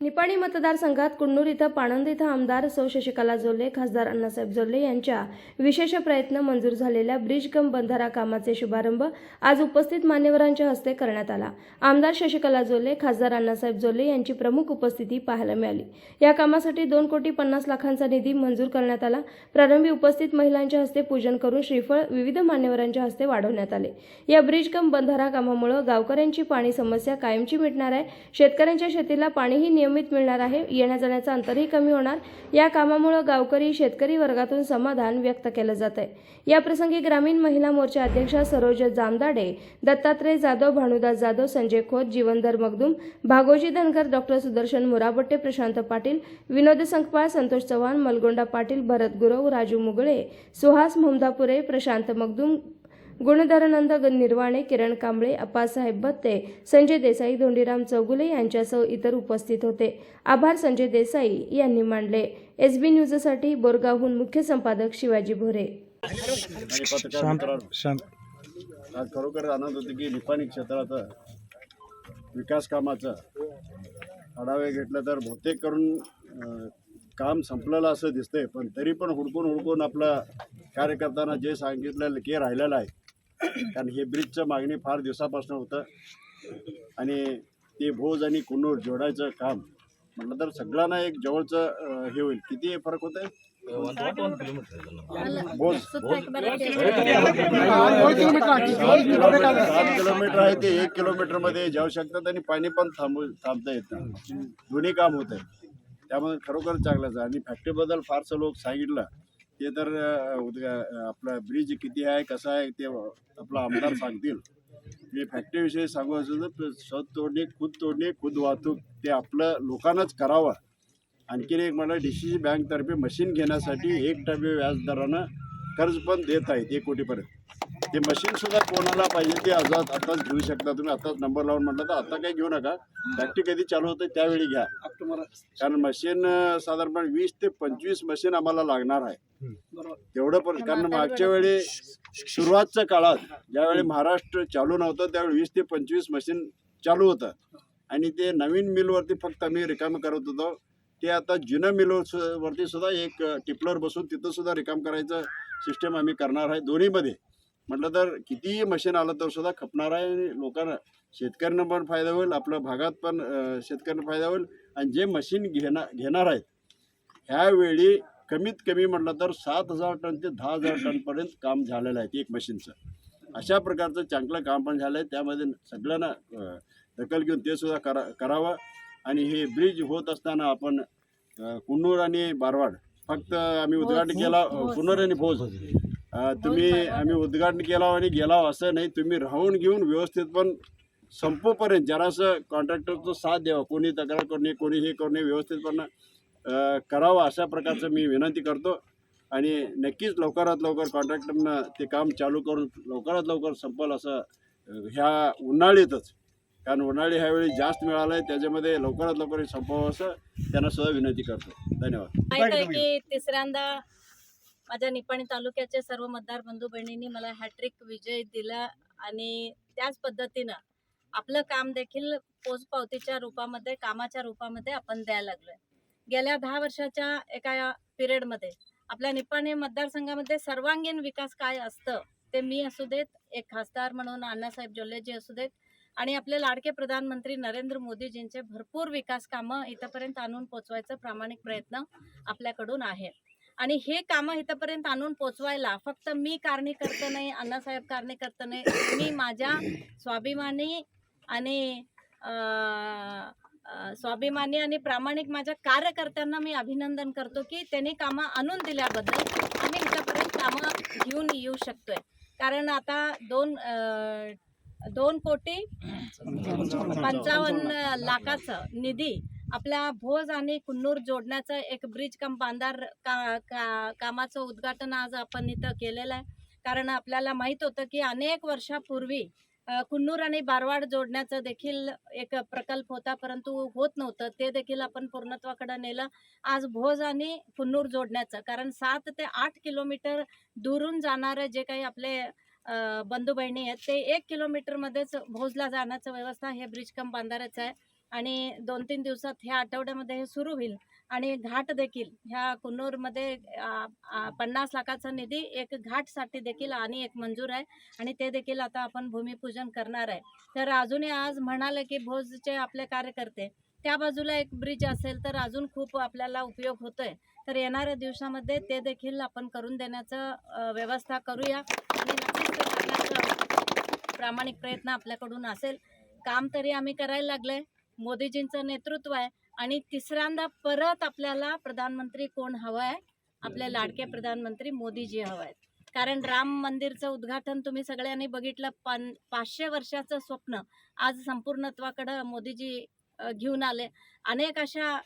निपाणी मतदारसंघात कुन्नूर इथं पाणंद इथं आमदार सौ शशिकला जोल्ले खासदार अण्णासाहेब जोल्ले यांच्या विशेष प्रयत्न मंजूर झालेल्या ब्रिज कम बंधारा कामाचे शुभारंभ आज उपस्थित मान्यवरांच्या हस्ते करण्यात आला. आमदार शशिकला जोल्ले खासदार अण्णासाहेब जोल्ले यांची प्रमुख उपस्थिती पाहायला मिळाली. या कामासाठी दोन कोटी पन्नास लाखांचा निधी मंजूर करण्यात आला. प्रारंभी उपस्थित महिलांच्या हस्ते पूजन करून श्रीफळ विविध मान्यवरांच्या हस्ते वाढवण्यात आले. या ब्रिज कम बंधारा कामामुळे गावकऱ्यांची पाणी समस्या कायमची मिटणार आहे. शेतकऱ्यांच्या शेतीला पाणीही नियमित मिळणार आहे. येण्या जाण्याचं अंतरही कमी होणार. या कामामुळे गावकरी शेतकरी वर्गातून समाधान व्यक्त केलं जात आहे याप्रसंगी ग्रामीण महिला मोर्चा अध्यक्षा सरोज जामदाडे दत्तात्रय जाधव भानुदास जाधव संजय खोत जीवनधर मगदूम भागोजी धनकर डॉक्टर सुदर्शन मुराबट्टे प्रशांत पाटील विनोद संकपाळ संतोष चव्हाण मलगोंडा पाटील भरत गुरव राजू मुगळे सुहास मोमदापुरे प्रशांत मगदूम गुणधरानंद निर्वाणे किरण कांबळे अप्पासाहेब भत्ते संजय देसाई धोंडीराम चौगुले यांच्यासह इतर उपस्थित होते. आभार संजय देसाई यांनी मांडले एस बी न्यूजसाठी बोरगावहून मुख्य संपादक शिवाजी भोरे. खरोखर आनंद होतो की निपाणी क्षेत्राचं विकास कामाचं आढावे घेतलं तर बहुतेक करून काम संपलेलं असं दिसतंय. पण तरी पण हुडकून हुडकून आपलं कार्यकर्त्यांना जे सांगितलं ते राहिलेलं आहे कारण हे ब्रिजचं मागणी फार दिवसापासून होतं. आणि ते भोज आणि कुन्नूर जोडायचं काम म्हटलं तर सगळ्यांना एक जवळचं हे होईल. किती फरक होत आहे भोज. सात किलोमीटर. आहे ते. एक किलोमीटरमध्ये जाऊ शकतात आणि पाणी पण थांबू थांबता येत नाही. दोन्ही काम होत आहे त्यामुळे खरोखर चांगलंच आहे. आणि फॅक्टरीबद्दल फारसं लोक सांगितलं. ते तर अं, आपला ब्रिज किती आहे कसा आहे ते आपला आमदार सांगतील. मी फॅक्टरीविषयी सांगू असं तर शत तोडणे खुद तोडणे खुद वाहतूक ते आपलं लोकांनाच करावं. आणखीन एक मला डी सी सी बँकतर्फे मशीन घेण्यासाठी एक टक्के व्याजदरानं कर्ज पण देत आहेत एक कोटीपर्यंत. ते मशीन सुद्धा कोणाला पाहिजे ते आज आताच घेऊ शकता. तुम्ही आताच नंबर लावून म्हटलं तर आता काही घेऊ नका. फॅक्टरी कधी चालू होते त्यावेळी घ्या. कारण मशीन साधारणपणे वीस ते पंचवीस मशीन आम्हाला लागणार आहे. तेवढं पण कारण मागच्या वेळी सुरुवातच्या काळात ज्यावेळी महाराष्ट्र चालू नव्हतं त्यावेळी वीस ते पंचवीस मशीन चालू होतं. आणि ते नवीन मिलवरती फक्त आम्ही रिकाम करत होतो. ते आता जुन्या मिल वरती सुद्धा एक टिपलर बसून तिथं सुद्धा रिकाम करायचं सिस्टम आम्ही करणार आहे दोन्हीमध्ये. म्हटलं तर कितीही मशीन आलं तर सुद्धा खपणार आहे आणि लोकांना शेतकऱ्यांना पण फायदा होईल आपल्या भागात पण शेतकऱ्यांना फायदा होईल. आणि जे मशीन घेणार घेणार आहेत ह्यावेळी कमीत कमी म्हटलं तर सात हजार टन ते दहा हजार टनपर्यंत काम झालेलं आहे एक मशीनचं. अशा प्रकारचं चांगलं काम पण झालं आहे त्यामध्ये सगळ्यांना दखल घेऊन ते सुद्धा करा करावं. आणि हे ब्रिज होत असताना आपण कुन्नूर आणि बारवाड फक्त आम्ही उद्घाटन केला कुन्नूर आणि भोज. तुम्ही आम्ही उद्घाटन केला आणि गेला असं नाही. तुम्ही राहून घेऊन व्यवस्थित पण संपोपर्यंत जरासं कॉन्ट्रॅक्टरचं साथ द्यावा. कोणी तक्रार करणे कोणी हे करणे व्यवस्थितपणे अं, करावं अशा प्रकारचं मी विनंती करतो. आणि नक्कीच लवकरात लवकर कॉन्ट्रॅक्टरनं ते काम चालू करून लवकरात लवकर संपल असं ह्या उन्हाळीतच. कारण उन्हाळी ह्यावेळी जास्त मिळालं आहे त्याच्यामध्ये लवकरात लवकर हे संपवावं असं त्यांना सुद्धा विनंती करतो. धन्यवाद. तिसऱ्यांदा माझ्या निपाणी तालुक्याचे सर्व मतदार बंधू बहिणींनी मला हॅट्रिक विजय दिला आणि त्याच पद्धतीनं आपलं काम देखील पोचपावतीच्या रूपामध्ये कामाच्या रूपामध्ये आपण द्यायला लागलोय. गेल्या दहा वर्षाच्या एका पिरियडमध्ये आपल्या निपाणी मतदारसंघामध्ये सर्वांगीण विकास काय असतं ते मी असू देत एक खासदार म्हणून अण्णासाहेब जोल्लेजी असू देत आणि आपले लाडके प्रधानमंत्री नरेंद्र मोदीजींचे भरपूर विकास कामं इथंपर्यंत आणून पोचवायचा प्रामाणिक प्रयत्न आपल्याकडून आहे. आणि हे कामं इथंपर्यंत आणून पोचवायला फक्त मी कारणीकर्ता नाही अण्णासाहेब कारणीकर्ता नाही. मी माझ्या स्वाभिमानी आणि स्वाभिमानी आणि प्रामाणिक माझ्या कार्यकर्त्यांना मी अभिनंदन करतो की त्यांनी कामं आणून दिल्याबद्दल आम्ही इथंपर्यंत कामं घेऊन येऊ शकतोय. कारण आता दोन दोन कोटी पंचावन्न लाखाचं निधी आपल्या भोज आणि कुन्नूर जोडण्याचं एक ब्रिज कम बांधार का, का कामाचं उद्घाटन आज आपण इथं केलेलं आहे. कारण आपल्याला माहीत होतं की अनेक वर्षापूर्वी कुन्नूर आणि बारवाड जोडण्याचं देखील एक प्रकल्प होता. परंतु होत नव्हतं. ते देखील आपण पूर्णत्वाकडे नेलं. आज भोज आणि कुन्नूर जोडण्याचं. कारण सात ते आठ किलोमीटर दुरून जाणारे जे काही आपले बंधू बहिणी आहेत ते एक किलोमीटरमध्येच भोजला जाण्याचं व्यवस्था हे ब्रिज कम बांधाराचं आहे. आणि दोन तीन दिवसात ह्या आठवड्यामध्ये हे सुरू होईल. आणि घाट देखील ह्या कुन्नूरमध्ये पन्नास लाखाचा निधी एक घाटसाठी देखील आणि एक मंजूर आहे. आणि ते देखील आता आपण भूमिपूजन करणार आहे. तर अजूनही आज म्हणाले की भोजचे आपले कार्यकर्ते त्या बाजूला एक ब्रिज असेल तर अजून खूप आपल्याला उपयोग होतोय. तर येणाऱ्या दिवसामध्ये ते देखील आपण करून देण्याचं व्यवस्था करूया. आणि नक्कीच करण्याचा प्रामाणिक प्रयत्न आपल्याकडून असेल. काम तरी आम्ही करायला लागले मोदीजींचं नेतृत्व आहे. आणि तिसऱ्यांदा परत आपल्याला प्रधानमंत्री कोण हवं आहे? आपले लाडके प्रधानमंत्री मोदीजी हवं आहेत. कारण राम मंदिरचं उद्घाटन तुम्ही सगळ्यांनी बघितलं. पान पाचशे वर्षाचं स्वप्न आज संपूर्णत्वाकडं मोदीजी घेऊन आले. अनेक अशा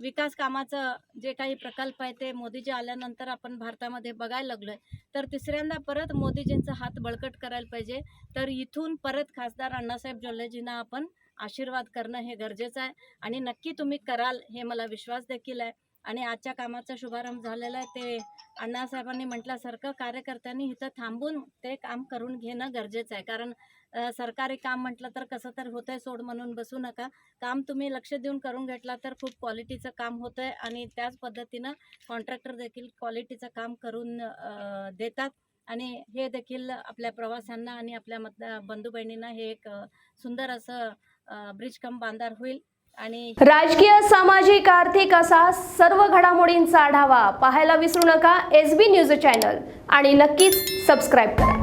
विकास कामाचं जे काही प्रकल्प आहे ते मोदीजी आल्यानंतर आपण भारतामध्ये बघायला लागलोय. तर तिसऱ्यांदा परत मोदीजींचा हात बळकट करायला पाहिजे. तर इथून परत खासदार अण्णासाहेब जोल्लेजींना आपण आशीर्वाद करणं हे गरजेचं आहे. आणि नक्की तुम्ही कराल हे मला विश्वास देखील आहे. आणि आजच्या कामाचा शुभारंभ झालेला आहे ते अण्णासाहेबांनी म्हटल्यासारखं कार्यकर्त्यांनी इथं थांबून ते काम करून घेणं गरजेचं आहे. कारण सरकारी काम म्हटलं तर कसं तर होतंय सोड म्हणून बसू नका. काम तुम्ही लक्ष देऊन करून घेतला तर खूप क्वालिटीचं काम होतंय. आणि त्याच पद्धतीनं कॉन्ट्रॅक्टर देखील क्वालिटीचं काम करून देतात. आणि हे देखील आपल्या प्रवाशांना आणि आपल्या मत बंधू बहिणींना हे एक सुंदर असं ब्रिज कम बांधार होईल. आणि राजकीय सामाजिक आर्थिक असा सर्व घडामोडींचा आढावा पाहायला विसरू नका. S B news channel. आणि नक्कीच सबस्क्राईब करा.